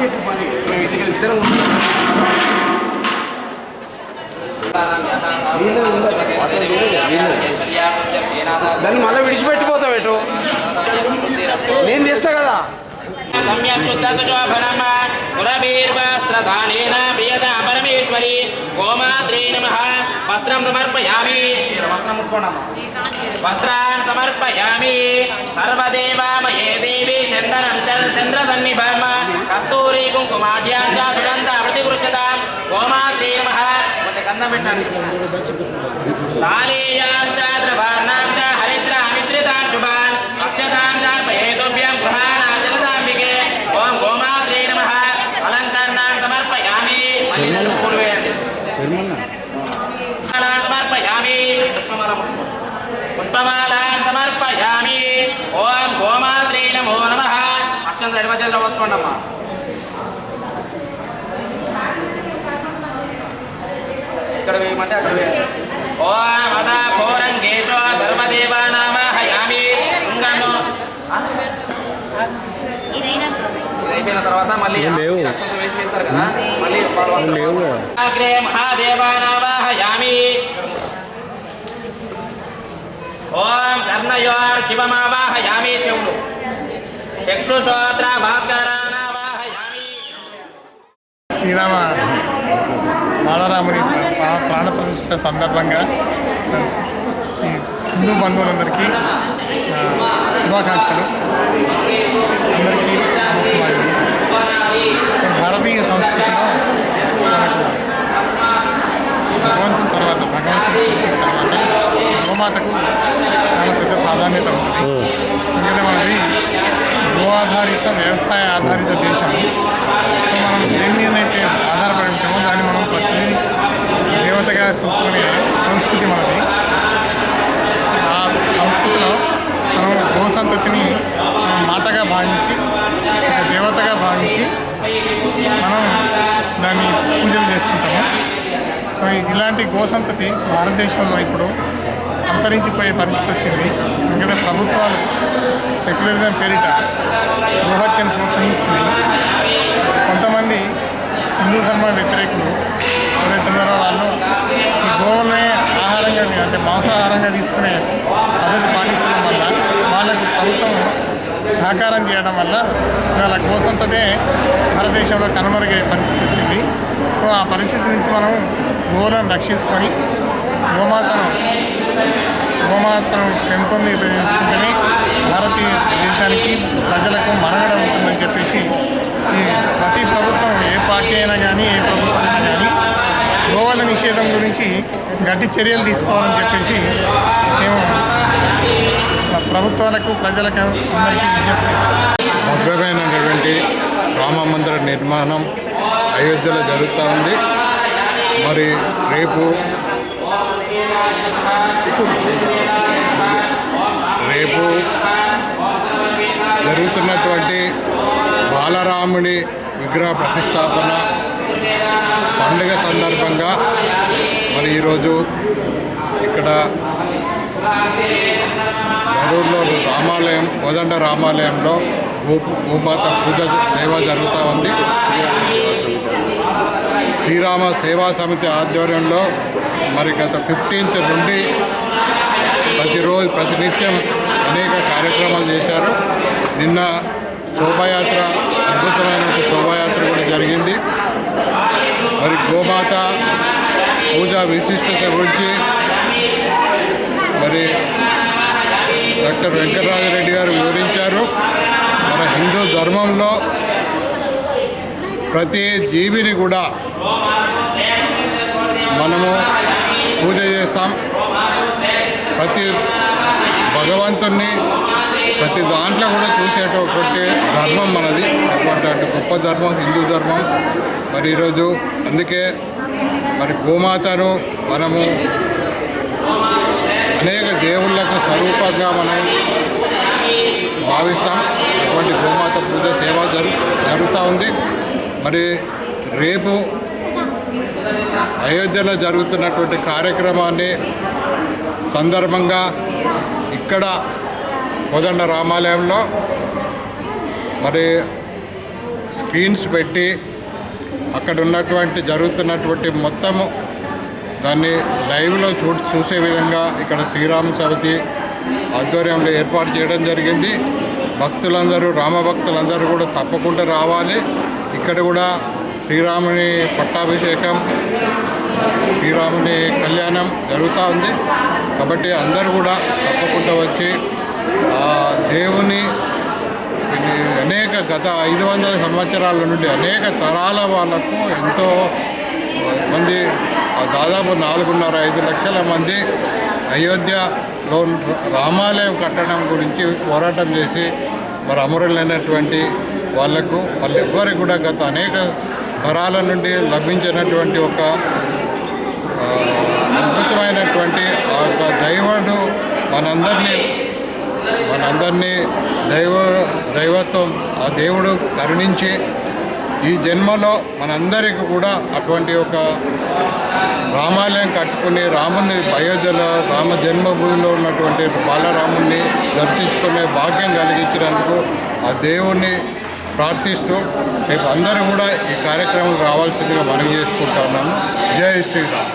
చెప్పు పని. మేము ఇంటికి ఇద్దరం దాన్ని మళ్ళీ విడిచిపెట్టిపోతావు ఎటు? నేను తీస్తా కదా. పరమేశ్వరి గోమాత్రే నమ వస్త్రం సమర్పయామి. వస్త్రం ముట్టుకోండమ్మా వస్త్రాన్ సమర్పయామి. సర్వదేవామయే దేవి చందనం చంద్రసన్నిభర్మ కస్తూరి కుంకుమాఢ్యాం సుగంధ ప్రతిగృహ్యతాం గోమాత్రే నమ కొంచెం గంధం పెట్టండి శాలీయాం చ ద్రవర్ణాం చ హరిద్రా మిశ్రితాన్ శుభాన్ అక్షతాం చార్పయేతుభ్యం గృహాణాచలతాంబికే ఓం గోమాత్రే నమః అలంకరణాన్ సమర్పయామి మళ్ళీ నన్ను సమర్పయామి పుష్పమాల సమర్పయామి ఓం గోమాత్రీ నమో నమః అక్షంత ఎడమ చేతిలో పోసుకోండి ఇక్కడ వేయమంటే అక్కడ వేయండి ఓం అదా భోరంగేశో ధర్మదేవానామహయామి శృంగము ఇది అయిపోయిన తర్వాత మళ్ళీ వేసి వెళ్తారు కదా. మళ్ళీ. అగ్రే మహాదేవానావాహయామి ఓం కర్ణయోర్ శివమావాహయామి చెవులు. చక్షుశ్రోత్ర భాస్కరానావాహయామి శ్రీరామ బాలరాముని ప్రా- ప్రాణ ప్రతిష్ఠ సందర్భంగా ఈ హిందూ బంధువులందరికీ శుభాకాంక్షలు. అందరికీ భారతీయ సంస్కృతిలో మనకు భగవంతుని తర్వాత భగవంతుని తర్వాత గోమాతకు చాలా పెద్ద ప్రాధాన్యత ఉంటుంది. ఎందుకంటే మనది గో ఆధారిత వ్యవసాయ ఆధారిత దేశం మనం దేని మీదనైతే ఆధారపడి ఉంటామో దాన్ని మనం ప్రతి దేవతగా సంస్కృతి మనది ఆ సంస్కృతిలో మనం గోసంతతిని మాతగా భావించి ఒక దేవతగా భావించి మనం దాన్ని పూజలు చేసుకుంటాము ఇలాంటి గోసంతతి భారతదేశంలో ఇప్పుడు అంతరించిపోయే పరిస్థితి వచ్చింది. ఎందుకంటే ప్రభుత్వాలు సెక్యులరిజం పేరిట గోహత్యను ప్రోత్సహిస్తున్నాయి. కొంతమంది హిందూ ధర్మ మాంసాహారంగా తీసుకునే పద్ధతి పాటించడం వల్ల వాళ్ళకు ప్రభుత్వం సహకారం చేయడం వల్ల వాళ్ళ కోసంతదే భారతదేశంలో కనుమరుగే పరిస్థితి వచ్చింది. సో ఆ పరిస్థితి నుంచి మనం గోవులను రక్షించుకొని గోమాతను గోమాతను పెంపొందించుకుంటేనే భారతీయ దేశానికి ప్రజలకు మనుగడ ఉంటుందని చెప్పేసి ఈ నిషేధం గురించి గట్టి చర్యలు తీసుకోవాలని చెప్పేసి మేము ప్రభుత్వాలకు ప్రజలకు అందరికీ భవ్యమైనటువంటి రామ మందిర నిర్మాణం అయోధ్యలో జరుగుతూ ఉంది. మరి రేపు రేపు జరుగుతున్నటువంటి బాలరాముడి విగ్రహ ప్రతిష్టాపన పండుగ సందర్భంగా మరి ఈరోజు ఇక్కడ నెల్లూరులో రామాలయం కోదండ రామాలయంలో భూ భూమాత పూజ సేవ జరుగుతూ ఉంది. శ్రీరామ సేవా సమితి ఆధ్వర్యంలో మరి గత ఫిఫ్టీన్త్ నుండి ప్రతిరోజు ప్రతినిత్యం అనేక కార్యక్రమాలు చేశారు. నిన్న శోభాయాత్ర అద్భుతమైన శోభాయాత్ర కూడా జరిగింది. మరి గోమాత పూజ విశిష్టత గురించి మరి డాక్టర్ వెంకటరాజరెడ్డి గారు వివరించారు. మన హిందూ ధర్మంలో ప్రతి జీవిని కూడా మనము పూజ చేస్తాం. ప్రతి భగవంతుణ్ణి ప్రతి దాంట్లో కూడా చూసేటటువంటి ధర్మం మనది. అటువంటి గొప్ప ధర్మం హిందూ ధర్మం. మరి ఈరోజు అందుకే మరి గోమాతను మనము అనేక దేవుళ్ళకు స్వరూపంగా మనం భావిస్తాం. అటువంటి గోమాత పూజ సేవ జరు జరుగుతూ ఉంది. మరి రేపు అయోధ్యలో జరుగుతున్నటువంటి కార్యక్రమాన్ని సందర్భంగా ఇక్కడ కోదండ రామాలయంలో మరి స్క్రీన్స్ పెట్టి అక్కడ ఉన్నటువంటి జరుగుతున్నటువంటి మొత్తము దాన్ని లైవ్లో చూ చూసే విధంగా ఇక్కడ శ్రీరామ సమితి ఆధ్వర్యంలో ఏర్పాటు చేయడం జరిగింది. భక్తులందరూ రామభక్తులందరూ కూడా తప్పకుండా రావాలి. ఇక్కడ కూడా శ్రీరాముని పట్టాభిషేకం శ్రీరాముని కళ్యాణం జరుగుతూ ఉంది. కాబట్టి అందరూ కూడా తప్పకుండా వచ్చి ఆ దేవుని అనేక గత ఐదు వందల సంవత్సరాల నుండి అనేక తరాల వాళ్ళకు ఎంతో మంది దాదాపు నాలుగున్నర ఐదు లక్షల మంది అయోధ్యలో రామాలయం కట్టడం గురించి పోరాటం చేసి మరి అమరులైనటువంటి వాళ్ళకు వాళ్ళెవ్వరికి కూడా గత అనేక తరాల నుండి లభించినటువంటి ఒక అద్భుతమైనటువంటి ఆ యొక్క దైవుడు మనందరినీ వాళ్ళందరినీ దైవ దైవత్వం ఆ దేవుడు కరుణించి ఈ జన్మలో మనందరికీ కూడా అటువంటి ఒక రామాలయం కట్టుకుని రాముని అయోధ్యలో రామ జన్మభూమిలో ఉన్నటువంటి బాలరాముని దర్శించుకునే భాగ్యం కలిగించినందుకు ఆ దేవుణ్ణి ప్రార్థిస్తూ రేపు అందరూ కూడా ఈ కార్యక్రమం రావాల్సిందిగా మనం చేసుకుంటున్నాను జై శ్రీరామ్.